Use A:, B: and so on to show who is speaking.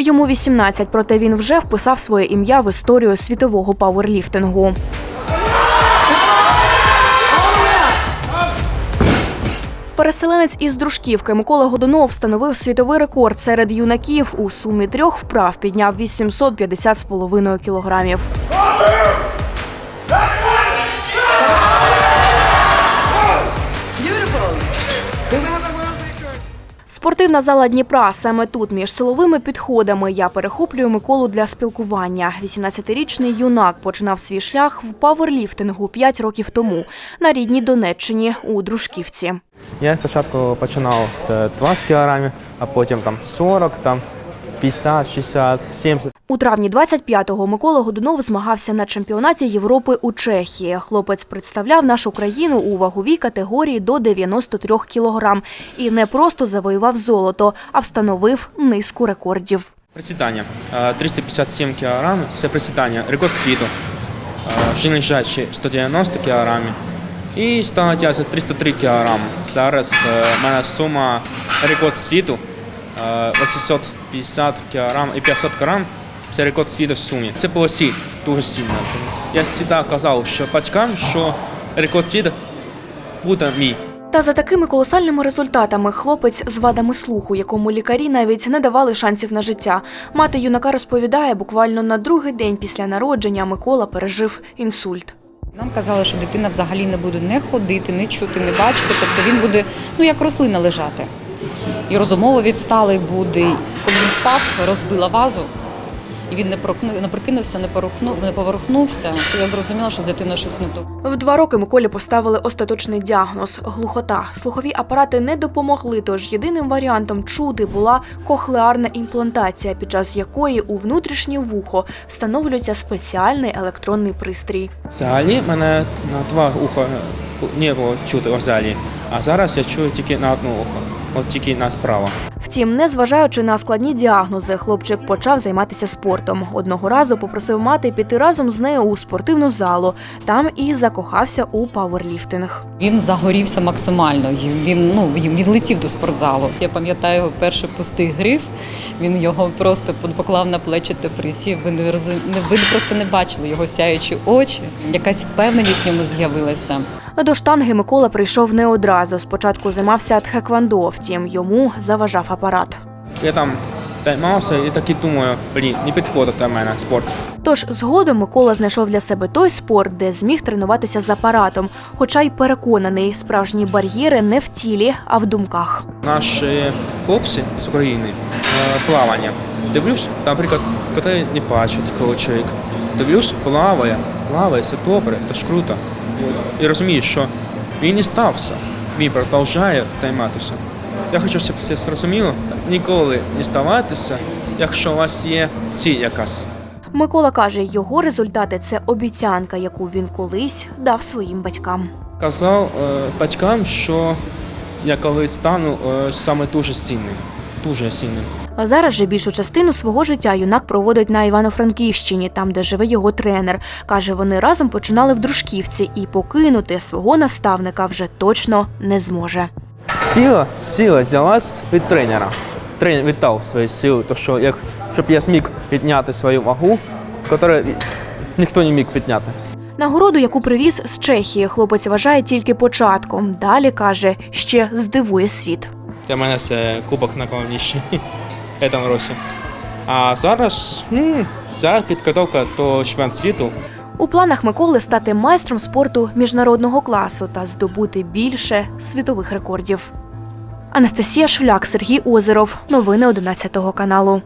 A: Йому 18, проте він вже вписав своє ім'я в історію світового пауерліфтингу. Переселенець із Дружківки Микола Годунов встановив світовий рекорд серед юнаків. У сумі трьох вправ підняв 850,5 кілограмів. Спортивна зала Дніпра. Саме тут, між силовими підходами, я перехоплюю Миколу для спілкування. 18-річний юнак починав свій шлях в паверліфтингу 5 років тому на рідній Донеччині у Дружківці.
B: Я спочатку починав з 20 кілограмів, а потім там 40, там 50, 60, 70.
A: У травні 25-го Микола Годунов змагався на чемпіонаті Європи у Чехії. Хлопець представляв нашу країну у ваговій категорії до 93 кілограм і не просто завоював золото, а встановив низку рекордів.
B: Присідання. Е, 357 кг – це присідання, рекорд світу. Ще лежачі 190 кг. І тягати 303 кг. Зараз в мене сума рекорд світу е, 850 кг і 500 кг. Це рекорд світу в сумі. Це по осі дуже сильно. Я завжди казав, що батькам, що рекорд світу буде мій.
A: Та за такими колосальними результатами хлопець з вадами слуху, якому лікарі навіть не давали шансів на життя. Мати юнака розповідає, буквально на другий день після народження Микола пережив інсульт.
C: Нам казали, що дитина взагалі не буде не ходити, не чути, не бачити. Тобто він буде ну як рослина лежати. І розумово відсталий буде. Коли він спав, розбила вазу, і він не не прикинувся, не порухнув, не поворухнувся, то я зрозуміла, що з дитиною щось не то.
A: В два роки Миколі поставили остаточний діагноз глухота. Слухові апарати не допомогли, тож єдиним варіантом чути була кохлеарна імплантація, під час якої у внутрішнє вухо встановлюється спеціальний електронний пристрій.
B: Взагалі мене на два уха не було чути взагалі. А зараз я чую тільки на одне ухо, от тільки на справа.
A: Втім, незважаючи на складні діагнози, хлопчик почав займатися спортом. Одного разу попросив мати піти разом з нею у спортивну залу. Там і закохався у пауерліфтинг.
C: Він загорівся максимально. Він ну він летів до спортзалу. Я пам'ятаю перший пустий гриф. Він його просто поклав на плечі та присів. Ви не розум... ви просто не бачили його сяючі очі. Якась впевненість в ньому з'явилася.
A: До штанги Микола прийшов не одразу. Спочатку займався тхеквондо, втім йому заважав апарат.
B: Я там займався і так і думаю, блін, не підходить до мене спорт.
A: Тож згодом Микола знайшов для себе той спорт, де зміг тренуватися з апаратом, хоча й переконаний, справжні бар'єри не в тілі, а в думках.
B: Наші хлопці з України е, плавання. Дивлюсь, там, наприклад, коли не бачать такого чоловіка. Дивлюсь, плаває, плаває, це добре, це ж круто. І, розумію, що він не стався, він продовжує займатися. Я хочу, щоб це зрозуміло, ніколи не ставатися, якщо у вас є ціль якась.
A: Микола каже, його результати це обіцянка, яку він колись дав своїм батькам.
B: Казав е, батькам, що я колись стану е, саме дуже сильним. Дуже сильним.
A: А зараз же більшу частину свого життя юнак проводить на Івано-Франківщині, там, де живе його тренер. Каже, вони разом починали в дружківці і покинути свого наставника вже точно не зможе.
B: Сила, сила взялась від тренера. Тренер віддав свою силу, то що як, щоб я зміг підняти свою вагу, яку ніхто не міг підняти.
A: Нагороду, яку привіз з Чехії, хлопець вважає тільки початком. Далі каже, ще здивує світ.
B: Для мене це кубок найголовніший в цьому році. А зараз, м, зараз підготовка до чемпіонату світу.
A: У планах Миколи стати майстром спорту міжнародного класу та здобути більше світових рекордів. Анастасія Шуляк, Сергій Озеров. Новини 11 каналу.